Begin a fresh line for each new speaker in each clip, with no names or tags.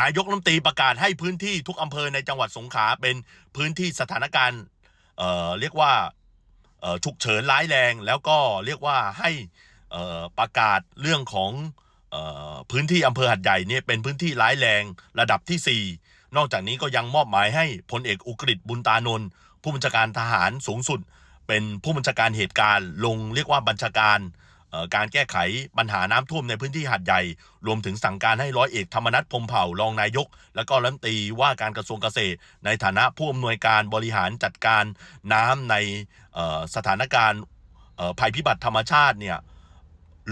นายกรัฐมนตรีประกาศให้พื้นที่ทุกอำเภอในจังหวัดสงขลาเป็นพื้นที่สถานการณ์เอ่อเรียกว่าเอ่อฉุกเฉินร้ายแรง แล้วก็เรียกว่าให้เอ่อประกาศเรื่องของเอ่อพื้นที่อำเภอหัดใหญ่เนี่ยเป็นพื้นที่ร้ายแรงระดับที่ 4 นอกจากนี้ก็ยังมอบหมายให้พลเอกอุกฤษบุญตานนท์ผู้บัญชาการทหารสูงสุด เป็นผู้บัญชาการเหตุการณ์ลงเรียกว่าบัญชาการ การแก้ไขปัญหาน้ำท่วมในพื้นที่หาดใหญ่ รวมถึงสั่งการให้ร้อยเอกธรรมนัฐพมเผ่ารองนายก และก็รัฐมนตรีว่าการกระทรวงเกษตร ในฐานะผู้อำนวยการบริหารจัดการน้ำในสถานการณ์ภัยพิบัติธรรมชาติเนี่ย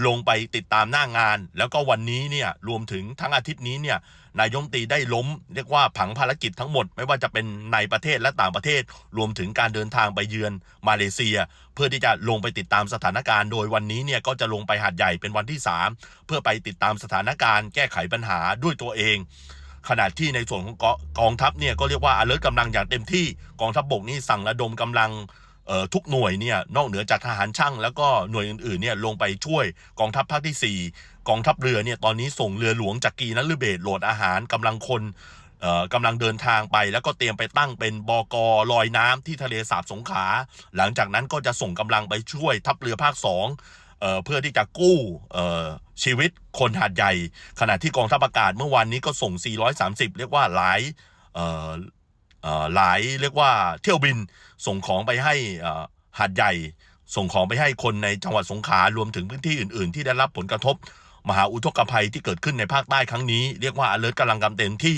ลงไปติดตามหน้างาน แล้วก็วันนี้เนี่ยรวมถึงทั้งอาทิตย์นี้เนี่ยนายกรัฐมตีได้ล้ม เรียกว่าผังภารกิจทั้งหมด ไม่ว่าจะเป็นในประเทศและต่างประเทศ รวมถึงการเดินทางไปเยือนมาเลเซีย เพื่อที่จะลงไปติดตามสถานการณ์ โดยวันนี้เนี่ยก็จะลงไปหาดใหญ่เป็นวันที่ 3 เพื่อไปติดตามสถานการณ์แก้ไขปัญหาด้วยตัวเองขณะที่ในส่วนของกองทัพเนี่ยก็เรียกว่า alert กำลังอย่างเต็มที่กองทัพบกนี่สั่งระดมกำลัง ทุกหน่วยเนี่ยนอกเหนือจากทหารช่าง แล้วก็หน่วยอื่นๆเนี่ยลงไปช่วยกองทัพภาคที่ 4 กองทัพเรือเนี่ยตอนนี้ส่งเรือหลวงจากกีนัลลือเบศโหลดอาหารกำลังคนกำลังเดินทางไป แล้วก็เตรียมไปตั้งเป็นบกลอยน้ำที่ทะเลสาบสงขลาหลังจากนั้นก็จะส่งกำลังไปช่วยทัพเรือภาค2เอ่อเพื่อที่จะกู้เอ่อชีวิตคนหาดใหญ่ ขณะที่กองทัพอากาศเมื่อวานนี้ก็ส่ง 430 เรียกว่าหลายเอ่อ หลายเรียกว่าเที่ยวบินส่งของไปให้หาดใหญ่ ส่งของไปให้คนในจังหวัดสงขลารวมถึงพื้นที่อื่น ๆ ที่ได้รับผลกระทบ มหาอุทกภัยที่เกิดขึ้นในภาคใต้ครั้งนี้ เรียกว่า alert กำลังกำเต็มที่